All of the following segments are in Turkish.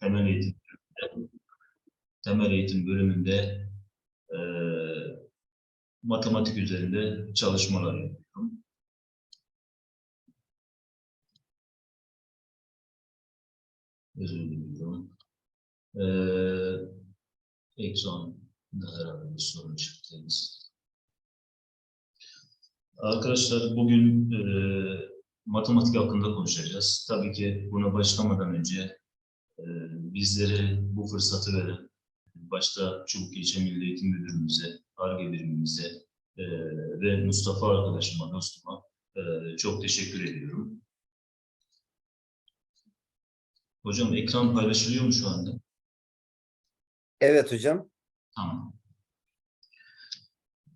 temel eğitim bölümünde, temel eğitim bölümünde e, matematik üzerinde çalışmalar yapıyorum. Özür diliyorum. E, ekranda herhalde bir sorun çıktı. Arkadaşlar bugün e, matematik hakkında konuşacağız. Tabii ki buna başlamadan önce bizlere bu fırsatı veren başta Çubuk İlçe Milli Eğitim Müdürümüze, ARGE birimimize e, ve Mustafa arkadaşıma, dostuma e, çok teşekkür ediyorum. Hocam ekran paylaşılıyor mu şu anda? Evet hocam. Tamam.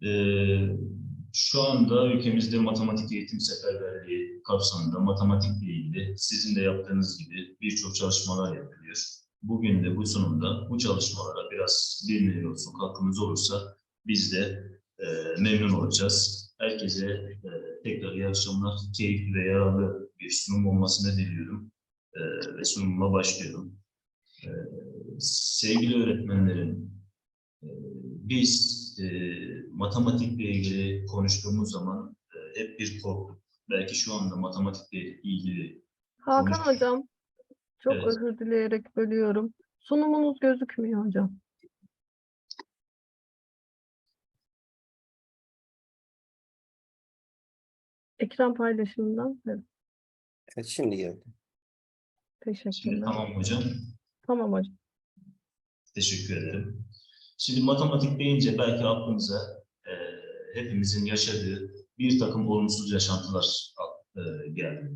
Ee, şu anda ülkemizde matematik eğitim seferberliği kapsamında matematikle ilgili sizin de yaptığınız gibi birçok çalışmalar yapılıyor. Bugün de bu sunumda bu çalışmalara biraz bir olsun katkımız olursa biz de e, memnun olacağız. Herkese e, tekrar iyi akşamlar, keyifli ve yararlı bir sunum olmasını diliyorum. E, ve sunumuma başlıyorum. E, sevgili öğretmenlerim, ee, Biz e, matematikle ilgili konuştuğumuz zaman e, hep bir korktuk. Belki şu anda matematikle ilgili Hakan Konuş- hocam, çok Evet. özür dileyerek bölüyorum. Sunumunuz gözükmüyor hocam. Ekran paylaşımından. Evet, Evet, şimdi geldi. Şimdi teşekkürler. tamam hocam. Tamam hocam. Teşekkür ederim. Şimdi matematik deyince belki aklımıza e, hepimizin yaşadığı bir takım olumsuz yaşantılar e, geldi.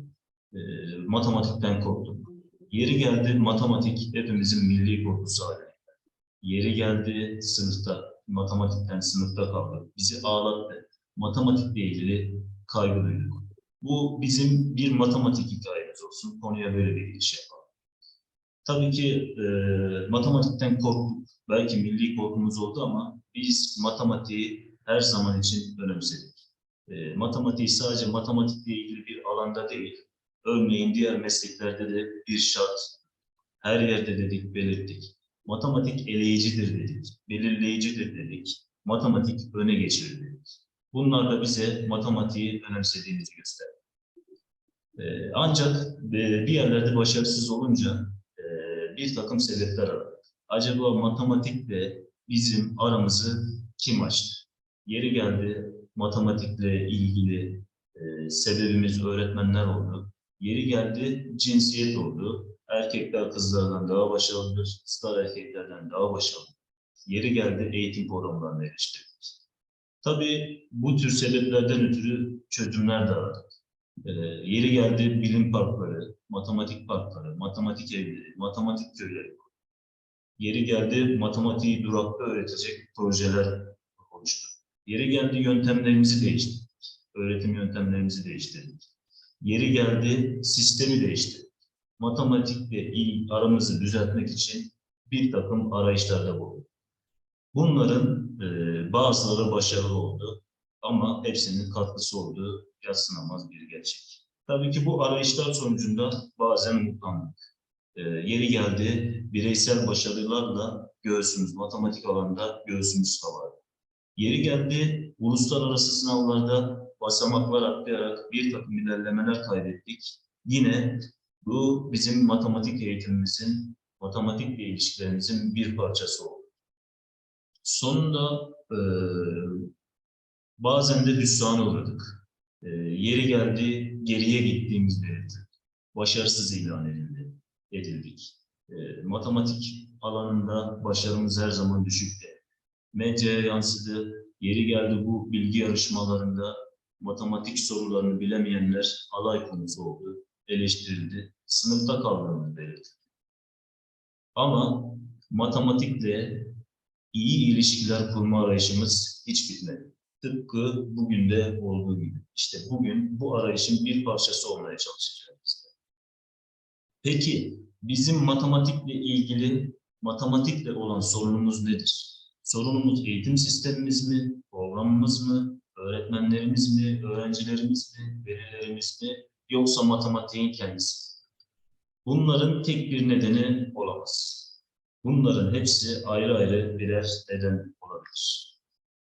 E, matematikten korktuk. Yeri geldi matematik hepimizin milli korkusu haline. Yeri geldi sınıfta, matematikten sınıfta kaldık. Bizi ağlattı. Matematikle ilgili kaygı duyduk. Bu bizim bir matematik hikayemiz olsun. Konuya böyle bir giriş yapalım. Tabii ki e, matematikten korktuk. Belki milli korkumuz oldu ama biz matematiği her zaman için önemsedik. E, matematiği sadece matematikle ilgili bir alanda değil, örneğin diğer mesleklerde de bir şart, her yerde dedik, belirttik. Matematik eleyicidir dedik, belirleyicidir dedik, matematik öne geçirir dedik. Bunlar da bize matematiği önemsediğimizi gösterdi. E, ancak e, bir yerlerde başarısız olunca e, bir takım sebepler aradık. Acaba matematikle bizim aramızı kim açtı? Yeri geldi matematikle ilgili e, sebebimiz öğretmenler oldu. Yeri geldi cinsiyet oldu. Erkekler kızlardan daha başarılıdır, kızlar erkeklerden daha başarılı. Yeri geldi eğitim programlarını eleştirdik. Tabii bu tür sebeplerden ötürü çözümler de aradık. E, yeri geldi bilim parkları, matematik parkları, matematik evleri, matematik köyleri. Yeri geldi matematiği durakta öğretecek projeler oluştu. Yeri geldi yöntemlerimizi değiştirdik. Öğretim yöntemlerimizi değiştirdik. Yeri geldi sistemi değiştirdik. Matematikle il aramızı düzeltmek için bir takım arayışlarda bulunduk. Bunların e, bazıları başarılı oldu ama hepsinin katkısı olduğu yatsınamaz bir gerçek. Tabii ki bu arayışlar sonucunda bazen umutlandık. E, yeri geldi bireysel başarılarla göğsümüz, matematik alanda göğsümüz kabardı. Yeri geldi uluslararası sınavlarda basamaklar atlayarak bir takım ilerlemeler kaydettik. Yine bu bizim matematik eğitimimizin, matematikle ilişkilerimizin bir parçası oldu. Sonunda e, bazen de hüsrana uğradık. E, yeri geldi geriye gittiğimiz belirtildi. Başarısız ilan edildi, edildik. E, matematik alanında başarımız her zaman düşükte. Medyaya yansıdı, yeri geldi bu bilgi yarışmalarında matematik sorularını bilemeyenler alay konusu oldu, eleştirildi, sınıfta kaldığımız belirtildi. Ama matematikle iyi ilişkiler kurma arayışımız hiç bitmedi. Tıpkı bugün de olduğu gibi. İşte bugün bu arayışın bir parçası olmaya çalışacağız. Peki bizim matematikle ilgili, matematikle olan sorunumuz nedir? Sorunumuz eğitim sistemimiz mi, programımız mı, öğretmenlerimiz mi, öğrencilerimiz mi, velilerimiz mi, yoksa matematiğin kendisi mi? Bunların tek bir nedeni olamaz. Bunların hepsi ayrı ayrı birer neden olabilir.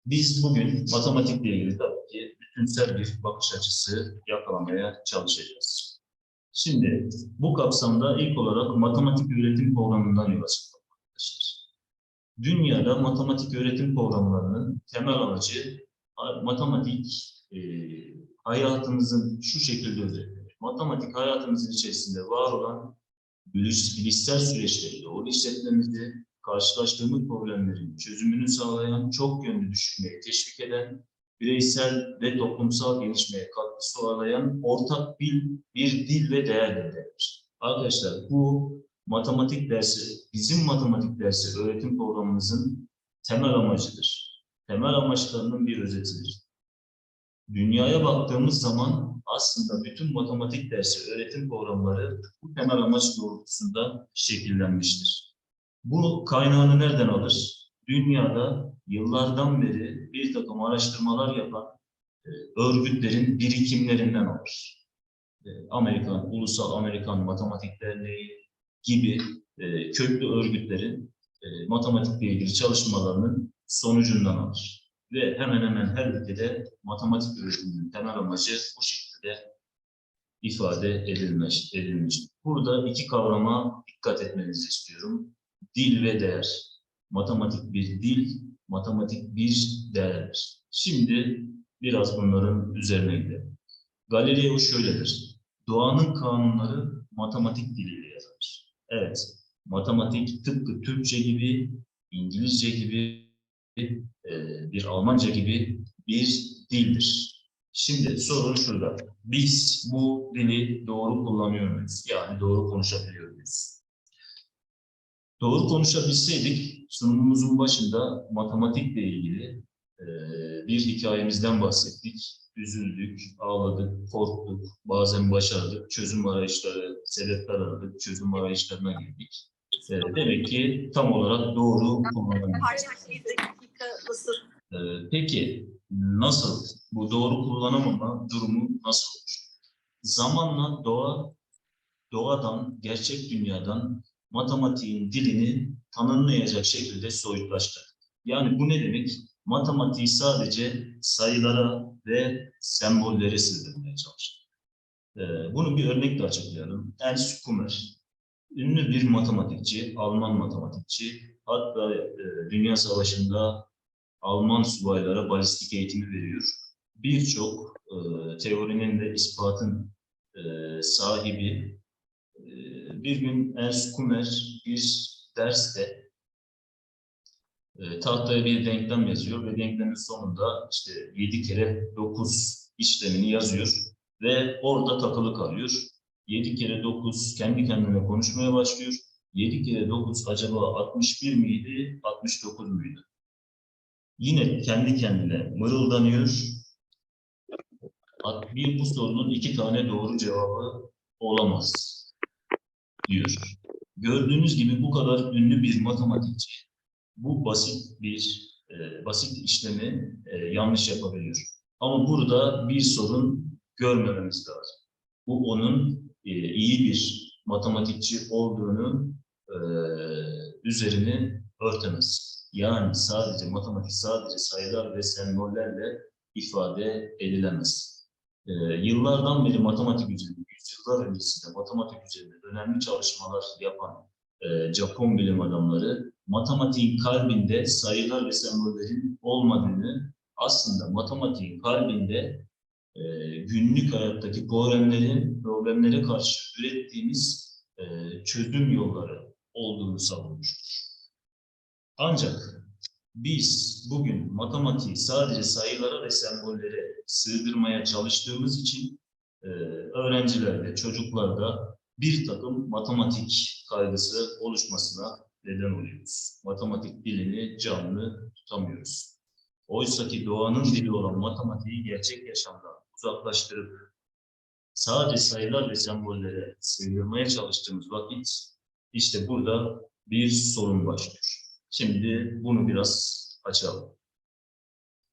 Biz bugün matematikle ilgili tabii ki bütünsel bir bakış açısı yakalamaya çalışacağız. Şimdi bu kapsamda ilk olarak matematik öğretim programından yola çıkalım. Dünyada matematik öğretim programlarının temel amacı matematik e, hayatımızın şu şekilde özetlenir. Matematik hayatımızın içerisinde var olan biliş, bilişsel süreçleri doğru işletmemizi, karşılaştığımız problemlerin çözümünü sağlayan, çok yönlü düşünmeyi teşvik eden, bireysel ve toplumsal gelişmeye katkı sağlayan ortak bir, bir dil ve değer. Arkadaşlar bu matematik dersi, bizim matematik dersi öğretim programımızın temel amacıdır. Temel amaçlarının bir özetidir. Dünyaya baktığımız zaman aslında bütün matematik dersi öğretim programları bu temel amaç doğrultusunda şekillenmiştir. Bu kaynağını nereden alır? Dünyada yıllardan beri bir takım araştırmalar yapan e, örgütlerin birikimlerinden alır. E, Amerikan, Ulusal Amerikan Matematik Derneği gibi e, köklü örgütlerin e, matematikle ilgili çalışmalarının sonucundan alır. Ve hemen hemen her ülkede matematik öğretiminin temel amacı bu şekilde ifade edilmiş. edilmiş. Burada iki kavrama dikkat etmenizi istiyorum. Dil ve değer. Matematik bir dil, matematik bir değerdir. Şimdi biraz bunların üzerine gidelim. Galileo şöyledir. Doğanın kanunları matematik diliyle yazılır. Evet, matematik tıpkı Türkçe gibi, İngilizce gibi, e, bir Almanca gibi bir dildir. Şimdi sorun şurada. Biz bu dili doğru kullanıyor muyuz? Yani doğru konuşabiliyor muyuz? Doğru konuşabilseydik sunumumuzun başında matematikle ilgili e, bir hikayemizden bahsettik. Üzüldük, ağladık, korktuk, bazen başardık, çözüm arayışları, sebepler aradık, çözüm arayışlarına girdik. E, demek ki tam olarak doğru kullanamıyoruz. Ee, peki nasıl bu doğru kullanamama durumu nasıl olur? Zamanla doğa doğadan, gerçek dünyadan matematiğin dilini tanımlayacak şekilde soyutlaştı. Yani bu ne demek? Matematiği sadece sayılara ve sembollere sığdırmaya çalıştı. Ee, bunu bir örnekle açıklayalım. Ernst Kummer, ünlü bir matematikçi, Alman matematikçi. Hatta e, Dünya Savaşı'nda Alman subaylara balistik eğitimi veriyor. Birçok e, teorinin ve ispatın e, sahibi bir gün Ernst Kummer bir derste e, tahtaya bir denklem yazıyor ve denklemin sonunda işte 7 kere 9 işlemini yazıyor ve orada takılı kalıyor. 7 kere 9 kendi kendine konuşmaya başlıyor. 7 kere 9 acaba 61 miydi, 69 muydu? yine kendi kendine mırıldanıyor. Bir bu sorunun iki tane doğru cevabı olamaz diyor. Gördüğünüz gibi bu kadar ünlü bir matematikçi bu basit bir e, basit işlemi e, yanlış yapabiliyor. Ama burada bir sorun görmememiz lazım. Bu onun e, iyi bir matematikçi olduğunu e, üzerini örtemez. Yani sadece matematik sadece sayılar ve sembollerle ifade edilemez. Ee, yıllardan beri matematik üzerinde, yüzyıllar öncesinde matematik üzerinde önemli çalışmalar yapan e, Japon bilim adamları matematiğin kalbinde sayılar ve sembollerin olmadığını aslında matematiğin kalbinde e, günlük hayattaki problemlerin problemlere karşı ürettiğimiz e, çözüm yolları olduğunu savunmuştur. Ancak biz bugün matematiği sadece sayılara ve sembollere sığdırmaya çalıştığımız için e, öğrencilerde, çocuklarda bir takım matematik kaygısı oluşmasına neden oluyoruz. Matematik dilini canlı tutamıyoruz. Oysa ki doğanın dili olan matematiği gerçek yaşamdan uzaklaştırıp sadece sayılar ve sembollere sığdırmaya çalıştığımız vakit işte burada bir sorun başlıyor. Şimdi bunu biraz açalım.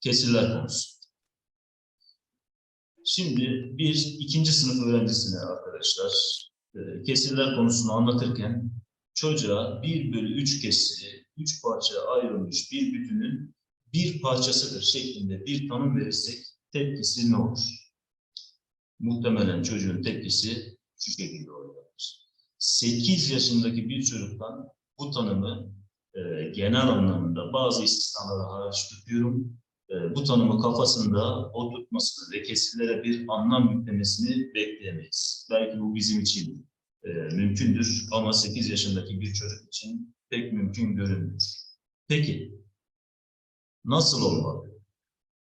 Kesirler konusu. Şimdi bir ikinci sınıf öğrencisine arkadaşlar e, kesirler konusunu anlatırken çocuğa 1 bölü 3 kesiri, 3 parçaya ayrılmış bir bütünün bir parçasıdır şeklinde bir tanım verirsek tepkisi ne olur? Muhtemelen çocuğun tepkisi şu şekilde olacaktır. 8 yaşındaki bir çocuktan bu tanımı e, genel anlamda bazı istisnaları hariç tutuyorum. E, bu tanımı kafasında oturtmasını ve kesirlere bir anlam yüklemesini bekleyemeyiz. Belki bu bizim için e, mümkündür ama 8 yaşındaki bir çocuk için pek mümkün görünmüyor. Peki, nasıl olmalı?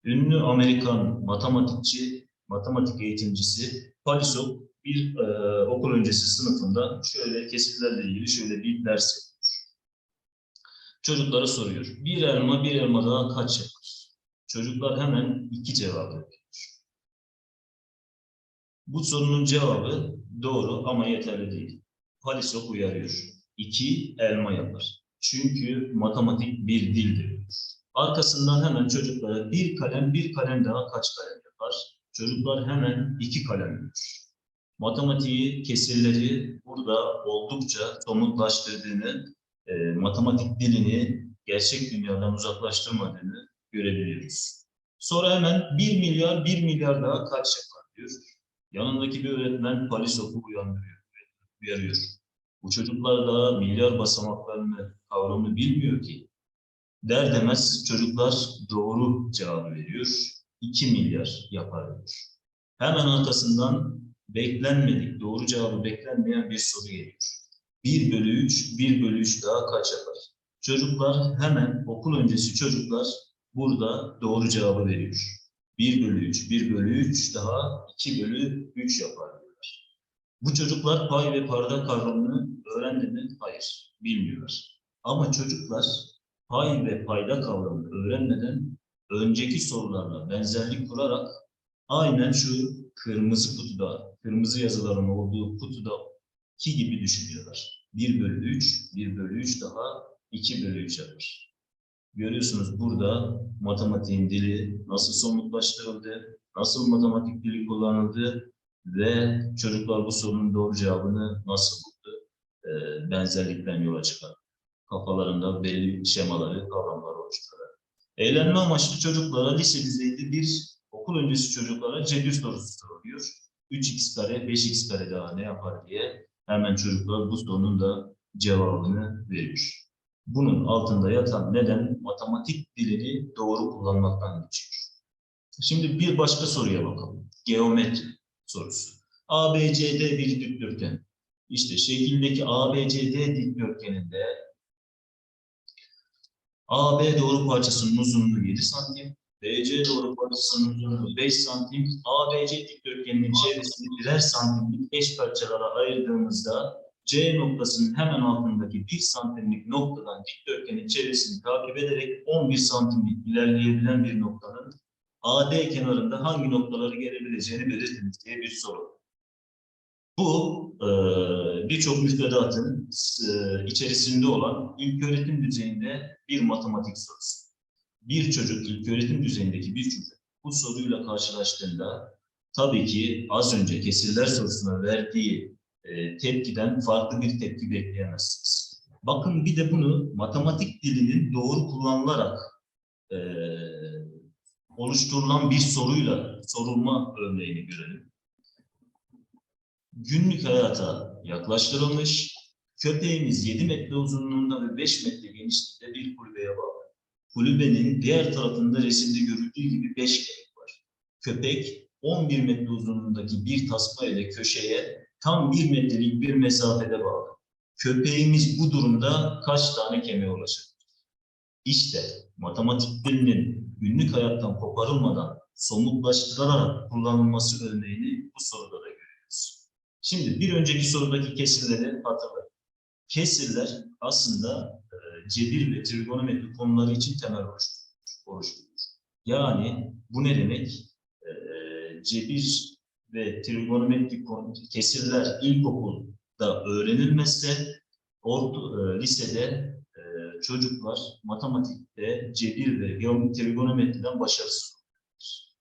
Ünlü Amerikan matematikçi, matematik eğitimcisi Palisok bir e, okul öncesi sınıfında şöyle kesitlerle ilgili şöyle bir ders yapıyor. Çocuklara soruyor. Bir elma bir elma daha kaç yapar? Çocuklar hemen iki cevap yapıyor. Bu sorunun cevabı doğru ama yeterli değil. Palisok uyarıyor. İki elma yapar. Çünkü matematik bir dildir. Arkasından hemen çocuklara bir kalem bir kalem daha kaç kalem yapar? Çocuklar hemen iki kalem yapıyor. Matematiği, kesirleri burada oldukça somutlaştırdığını, e, matematik dilini gerçek dünyadan uzaklaştırmadığını görebiliyoruz. Sonra hemen 1 milyar, 1 milyar daha kaç yapar diyor. Yanındaki bir öğretmen Palisok'u uyandırıyor, uyarıyor. Bu çocuklar daha milyar basamaklarını, kavramını bilmiyor ki. Der demez çocuklar doğru cevabı veriyor. 2 milyar yapar diyor. Hemen arkasından beklenmedik, doğru cevabı beklenmeyen bir soru geliyor. 1 bölü 3, 1 bölü 3 daha kaç yapar? Çocuklar hemen okul öncesi çocuklar burada doğru cevabı veriyor. 1 bölü 3, 1 bölü 3 daha 2 bölü 3 yapar. Bu çocuklar pay ve parda kavramını öğrendi mi? Hayır, bilmiyorlar. Ama çocuklar pay ve payda kavramını öğrenmeden önceki sorularla benzerlik kurarak aynen şu kırmızı kutuda, kırmızı yazıların olduğu kutuda ki gibi düşünüyorlar. 1 bölü 3, 1 bölü 3 daha 2 bölü 3 yapar. Görüyorsunuz burada matematiğin dili nasıl somutlaştırıldı, nasıl matematik dili kullanıldı ve çocuklar bu sorunun doğru cevabını nasıl buldu? Ee, benzerlikten yola çıkar. Kafalarında belli şemaları, kavramları oluşturarak. Eğlenme amaçlı çocuklara lise düzeyinde bir okul öncesi çocuklara cebir sorusu soruluyor. 3x kare, 5x kare daha ne yapar diye hemen çocuklar bu sorunun da cevabını veriyor. Bunun altında yatan neden matematik dilini doğru kullanmaktan geçiyor. Şimdi bir başka soruya bakalım. Geometri sorusu. ABCD bir dikdörtgen. İşte şekildeki ABCD dikdörtgeninde AB doğru parçasının uzunluğu 7 santim, BC doğru parçasının uzunluğu 5 santim, ABC dikdörtgeninin çevresini birer santimlik eş parçalara ayırdığımızda C noktasının hemen altındaki 1 santimlik noktadan dikdörtgenin çevresini takip ederek 11 santimlik ilerleyebilen bir noktanın AD kenarında hangi noktaları gelebileceğini belirtiniz diye bir soru. Bu eee, birçok müfredatın eee, içerisinde olan ilköğretim düzeyinde bir matematik sorusu. Bir çocuk ilköğretim düzeyindeki bir çocuk bu soruyla karşılaştığında tabii ki az önce kesirler sorusuna verdiği e, tepkiden farklı bir tepki bekleyemezsiniz. Bakın bir de bunu matematik dilinin doğru kullanılarak e, oluşturulan bir soruyla sorulma örneğini görelim. Günlük hayata yaklaştırılmış, köpeğimiz 7 metre uzunluğunda ve 5 metre genişliğinde bir kulübeye bağlı. Kulübenin diğer tarafında resimde görüldüğü gibi 5 kelek var. Köpek 11 metre uzunluğundaki bir tasma ile köşeye tam 1 metrelik bir mesafede bağlı. Köpeğimiz bu durumda kaç tane kemiğe ulaşır? İşte matematik dilinin günlük hayattan koparılmadan somutlaştırılarak kullanılması örneğini bu soruda da görüyoruz. Şimdi bir önceki sorudaki kesirleri hatırlayın. Kesirler aslında e, cebir ve trigonometri konuları için temel oluşturulur. oluşturulur. Yani bu ne demek? E, cebir ve trigonometri konu- kesirler ilkokulda öğrenilmezse orta, e, lisede e, çocuklar matematikte cebir ve trigonometriden başarısız olurlar.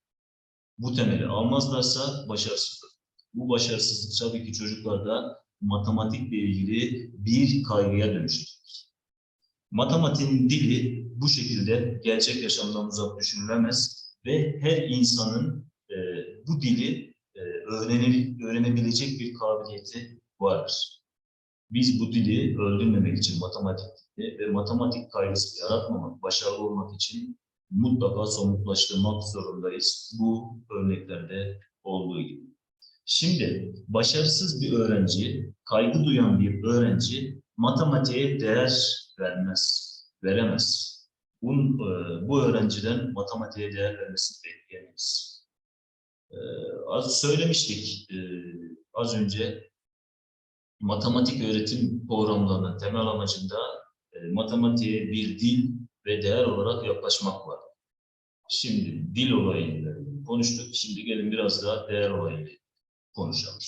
Bu temeli almazlarsa başarısız olur. Bu başarısızlık tabii ki çocuklarda matematikle ilgili bir kaygıya dönüşecek. Matematiğin dili bu şekilde gerçek yaşamdan uzak düşünülemez ve her insanın e, bu dili öğrenil- öğrenebilecek bir kabiliyeti vardır. Biz bu dili öldürmemek için matematik dili ve matematik kaygısı yaratmamak, başarılı olmak için mutlaka somutlaştırmak zorundayız. Bu örneklerde olduğu gibi. Şimdi başarısız bir öğrenci, kaygı duyan bir öğrenci matematiğe değer vermez, veremez. Bu, e, bu öğrenciden matematiğe değer vermesini bekleyemeyiz. E, az söylemiştik e, az önce matematik öğretim programlarının temel amacında e, matematiğe bir dil ve değer olarak yaklaşmak var. Şimdi dil olayını konuştuk. Şimdi gelin biraz daha değer olayını konuşalım.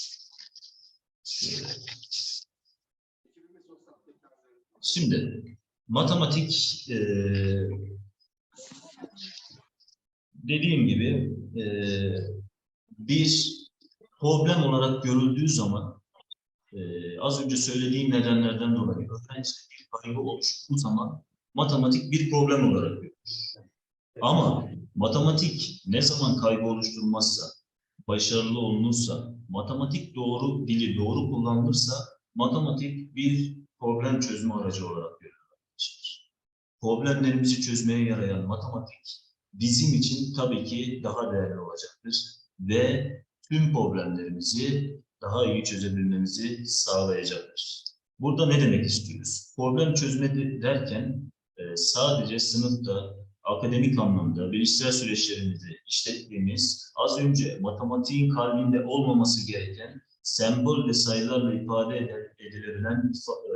Şimdi matematik eee, dediğim gibi eee, bir problem olarak görüldüğü zaman eee, az önce söylediğim nedenlerden dolayı öğrencide bir kaygı oluştuğu zaman matematik bir problem olarak görülür. Ama matematik ne zaman kaygı oluşturmazsa, başarılı olunursa, matematik doğru dili doğru kullanılırsa matematik bir problem çözme aracı olarak görülür. Problemlerimizi çözmeye yarayan matematik bizim için tabii ki daha değerli olacaktır ve tüm problemlerimizi daha iyi çözebilmemizi sağlayacaktır. Burada ne demek istiyoruz? Problem çözme de- derken e, sadece sınıfta akademik anlamda bilişsel süreçlerimizi işlettiğimiz az önce matematiğin kalbinde olmaması gereken sembol ve sayılarla ifade edilebilen e,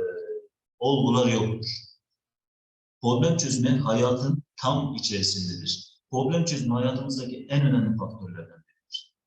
olgular yoktur. Problem çözme hayatın tam içerisindedir. Problem çözme hayatımızdaki en önemli faktörlerden.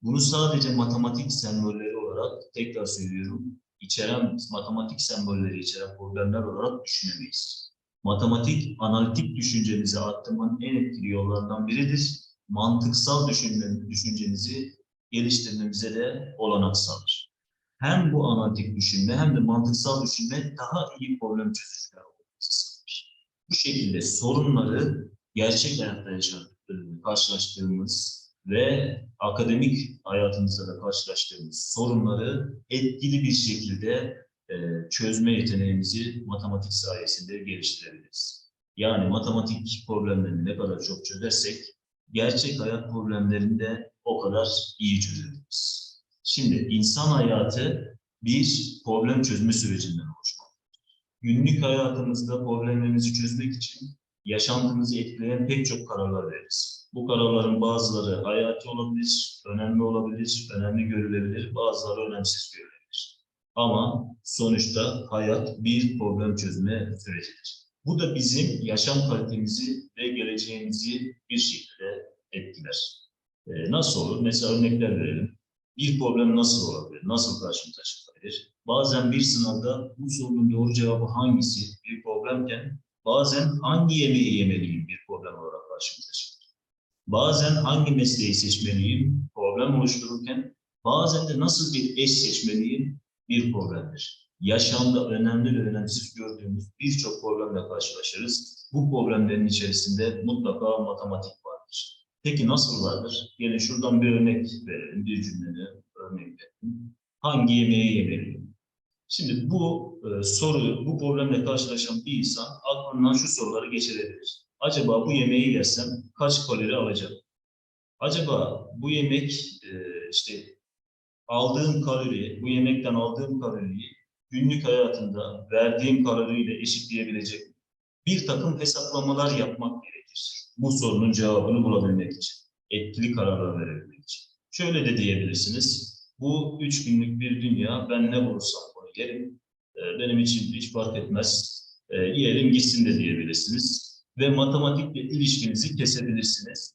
Bunu sadece matematik sembolleri olarak tekrar söylüyorum, içeren matematik sembolleri içeren problemler olarak düşünemeyiz. Matematik, analitik düşüncemizi arttırmanın en etkili yollarından biridir. Mantıksal düşünme, düşüncemizi geliştirmemize de olanak sağlar. Hem bu analitik düşünme hem de mantıksal düşünme daha iyi problem çözücüler olmamızı sağlar. Bu şekilde sorunları gerçek hayatta yaşadığımız, karşılaştığımız ve akademik hayatımızda da karşılaştığımız sorunları etkili bir şekilde e, çözme yeteneğimizi matematik sayesinde geliştirebiliriz. Yani matematik problemlerini ne kadar çok çözersek gerçek hayat problemlerini de o kadar iyi çözebiliriz. Şimdi insan hayatı bir problem çözme sürecinden oluşmaktadır. Günlük hayatımızda problemlerimizi çözmek için yaşantımızı etkileyen pek çok kararlar veririz. Bu kararların bazıları hayati olabilir, önemli olabilir, önemli görülebilir, bazıları önemsiz görülebilir. Ama sonuçta hayat bir problem çözme sürecidir. Bu da bizim yaşam kalitemizi ve geleceğimizi bir şekilde etkiler. Ee, nasıl olur? Mesela örnekler verelim. Bir problem nasıl olabilir? Nasıl karşımıza çıkabilir? Bazen bir sınavda bu sorunun doğru cevabı hangisi bir problemken bazen hangi yemeği yemeliyim bir problem olarak karşımıza çıkar. Bazen hangi mesleği seçmeliyim problem oluştururken bazen de nasıl bir eş seçmeliyim bir problemdir. Yaşamda önemli ve önemsiz gördüğümüz birçok problemle karşılaşırız. Bu problemlerin içerisinde mutlaka matematik vardır. Peki nasıl vardır? Gelin şuradan bir örnek verelim, bir cümlede örnek verelim. Hangi yemeği yemeliyim? Şimdi bu e, soruyu, bu problemle karşılaşan bir insan aklından şu soruları geçirebilir. Acaba bu yemeği yersem kaç kalori alacağım? Acaba bu yemek e, işte aldığım kalori, bu yemekten aldığım kaloriyi günlük hayatımda verdiğim kaloriyle eşitleyebilecek? Bir takım hesaplamalar yapmak gerekir. Bu sorunun cevabını bulabilmek için. Etkili kararlar verebilmek için. Şöyle de diyebilirsiniz. Bu üç günlük bir dünya, ben ne bulursam onu yerim. Ee, Benim için hiç fark etmez. Ee, Yiyelim gitsin de diyebilirsiniz. Ve matematikle ilişkinizi kesebilirsiniz.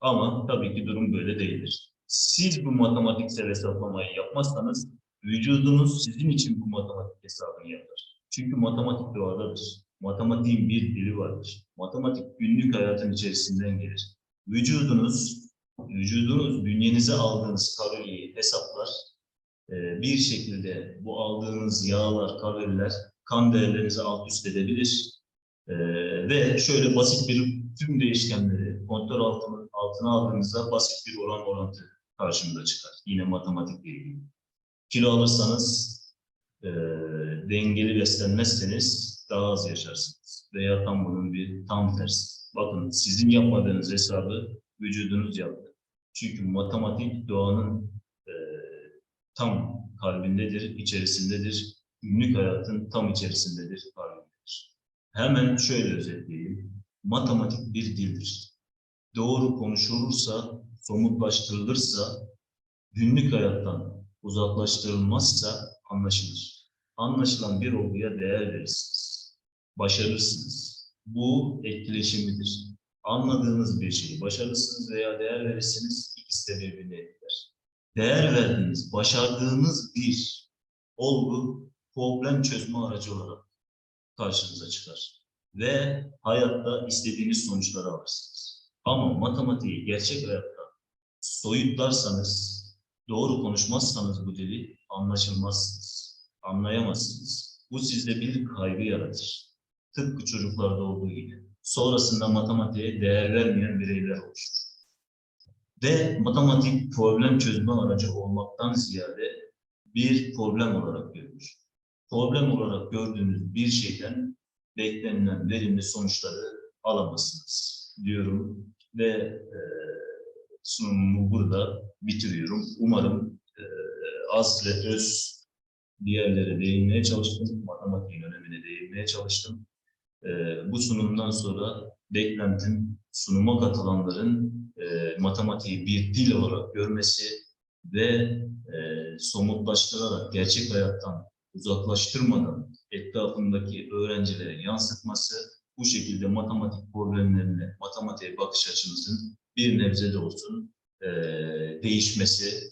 Ama tabii ki durum böyle değildir. Siz bu matematiksel hesaplamayı yapmazsanız vücudunuz sizin için bu matematik hesabını yapar. Çünkü matematik doğadadır. Matematiğin bir dili vardır. Matematik günlük hayatın içerisinden gelir. Vücudunuz, vücudunuz bünyenize aldığınız kaloriyi hesaplar e, bir şekilde bu aldığınız yağlar, kaloriler kan değerlerinizi alt üst edebilir. E, ve şöyle basit bir tüm değişkenleri kontrol altına, altına aldığınızda basit bir oran orantı karşımıza çıkar. Yine matematikle ilgili. Kilo alırsanız e, dengeli beslenmezseniz daha az yaşarsınız. Veya tam bunun bir tam tersi. Bakın sizin yapmadığınız hesabı vücudunuz yaptı. Çünkü matematik doğanın e, tam kalbindedir, içerisindedir. Günlük hayatın tam içerisindedir, kalbindedir. Hemen şöyle özetleyeyim. Matematik bir dildir. Doğru konuşulursa, somutlaştırılırsa, günlük hayattan uzaklaştırılmazsa anlaşılır. Anlaşılan bir olguya değer verirsiniz. Başarırsınız. Bu etkileşimidir. Anladığınız bir şeyi başarırsınız veya değer verirsiniz, ikisi de birbirini etkiler. Değer verdiğiniz, başardığınız bir olgu problem çözme aracı olarak karşınıza çıkar. Ve hayatta istediğiniz sonuçları alırsınız. Ama matematiği gerçek hayatta soyutlarsanız, doğru konuşmazsanız bu dili anlaşılmazsınız, anlayamazsınız. Bu sizde bir kaygı yaratır. Tıpkı çocuklarda olduğu gibi. Sonrasında matematiğe değer vermeyen bireyler oluşur. Ve matematik problem çözme aracı olmaktan ziyade bir problem olarak görülür. Problem olarak gördüğünüz bir şeyden beklenilen verimli sonuçları alamazsınız diyorum ve e, sunumumu burada bitiriyorum. Umarım e, az ve öz diğerlere değinmeye çalıştım. Matematiğin önemine değinmeye çalıştım. E, bu sunumdan sonra beklentim sunuma katılanların e, matematiği bir dil olarak görmesi ve e, somutlaştırarak gerçek hayattan uzaklaştırmadan etrafındaki öğrencilere yansıtması bu şekilde matematik problemlerine, matematiğe bakış açımızın bir nebze de olsun e, değişmesi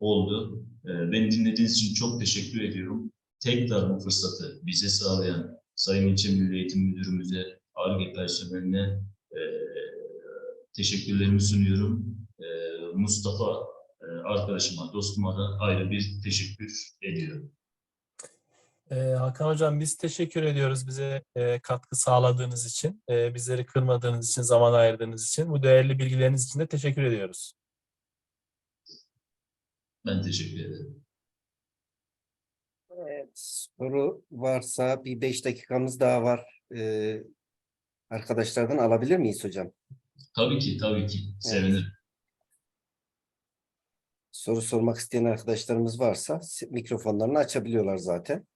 oldu. E, beni dinlediğiniz için çok teşekkür ediyorum. Tekrar bu fırsatı bize sağlayan Sayın İlçe Milli Eğitim Müdürümüze, ARGE personeline e, teşekkürlerimi sunuyorum. E, Mustafa e, arkadaşıma, dostuma da ayrı bir teşekkür ediyorum. Ee, Hakan Hocam biz teşekkür ediyoruz bize e, katkı sağladığınız için, e, bizleri kırmadığınız için, zaman ayırdığınız için, bu değerli bilgileriniz için de teşekkür ediyoruz. Ben teşekkür ederim. Evet, soru varsa bir beş dakikamız daha var. Ee, arkadaşlardan alabilir miyiz hocam? Tabii ki, tabii ki. Sevinirim. Soru sormak isteyen arkadaşlarımız varsa mikrofonlarını açabiliyorlar zaten.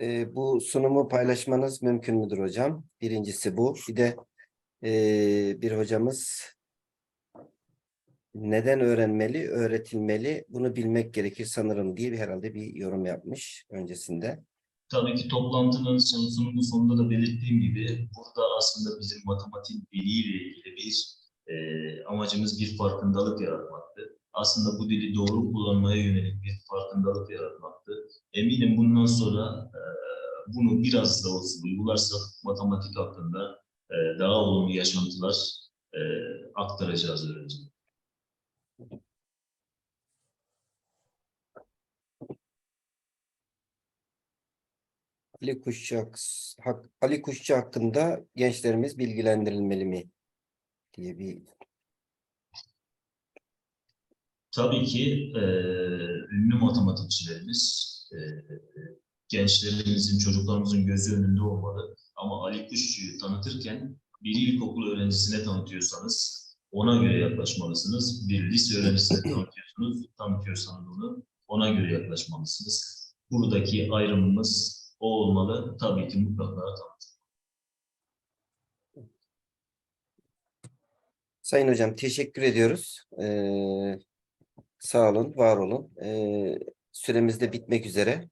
Ee, bu sunumu paylaşmanız mümkün müdür hocam? Birincisi bu. Bir de ee, bir hocamız neden öğrenmeli, öğretilmeli bunu bilmek gerekir sanırım diye bir herhalde bir yorum yapmış öncesinde. Tabii ki toplantının son- sunumun sonunda da belirttiğim gibi burada aslında bizim matematik diliyle ilgili bir e, amacımız bir farkındalık yaratmaktı. Aslında bu dili doğru kullanmaya yönelik bir farkındalık yaratmaktı. Eminim bundan sonra e, bunu biraz da olsun uygularsak matematik hakkında e, daha olumlu yaşantılar e, aktaracağız öğrencilere. Ali Kuşçu, Ali Kuşçu hakkında gençlerimiz bilgilendirilmeli mi diye bir Tabii ki e, ünlü matematikçilerimiz e, gençlerimizin, çocuklarımızın gözü önünde olmalı. Ama Ali Kuşçu'yu tanıtırken bir ilkokul öğrencisine tanıtıyorsanız ona göre yaklaşmalısınız. Bir lise öğrencisine tanıtıyorsunuz, tanıtıyorsanız onu ona göre yaklaşmalısınız. Buradaki ayrımımız o olmalı. Tabii ki mutlaka tanıtın. Sayın Hocam teşekkür ediyoruz. Ee, sağ olun, var olun. Ee, süremiz de bitmek üzere.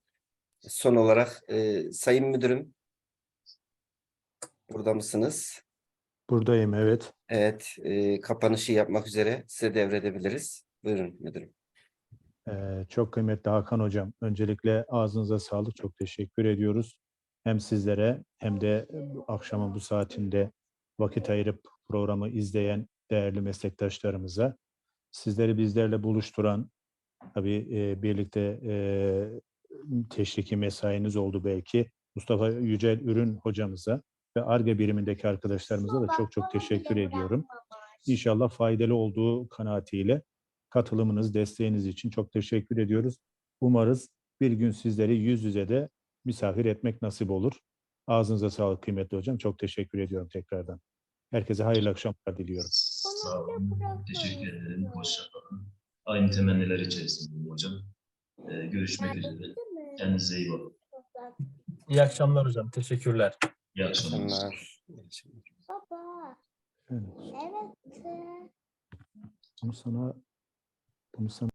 Son olarak e, Sayın Müdürüm burada mısınız? Buradayım evet. Evet, e, kapanışı yapmak üzere size devredebiliriz. Buyurun müdürüm. Ee, çok kıymetli Hakan Hocam. Öncelikle ağzınıza sağlık. Çok teşekkür ediyoruz. Hem sizlere hem de e, akşamın bu saatinde vakit ayırıp programı izleyen değerli meslektaşlarımıza. Sizleri bizlerle buluşturan, tabii e, birlikte e, teşriki mesainiz oldu belki. Mustafa Yücel Ürün hocamıza ve ARGE birimindeki arkadaşlarımıza da çok çok teşekkür ediyorum. İnşallah faydalı olduğu kanaatiyle katılımınız, desteğiniz için çok teşekkür ediyoruz. Umarız bir gün sizleri yüz yüze de misafir etmek nasip olur. Ağzınıza sağlık kıymetli hocam. Çok teşekkür ediyorum tekrardan. Herkese hayırlı akşamlar diliyorum. Sağ olun. Teşekkür ederim. Hoşça kalın. Aynı temenniler içerisindeyim hocam. Ee, görüşmek üzere. Kendinize iyi bakın. İyi akşamlar hocam. Teşekkürler. İyi akşamlar. Akşamlar. İyi akşamlar. Baba, Evet. evet. Bunu sana bunu sana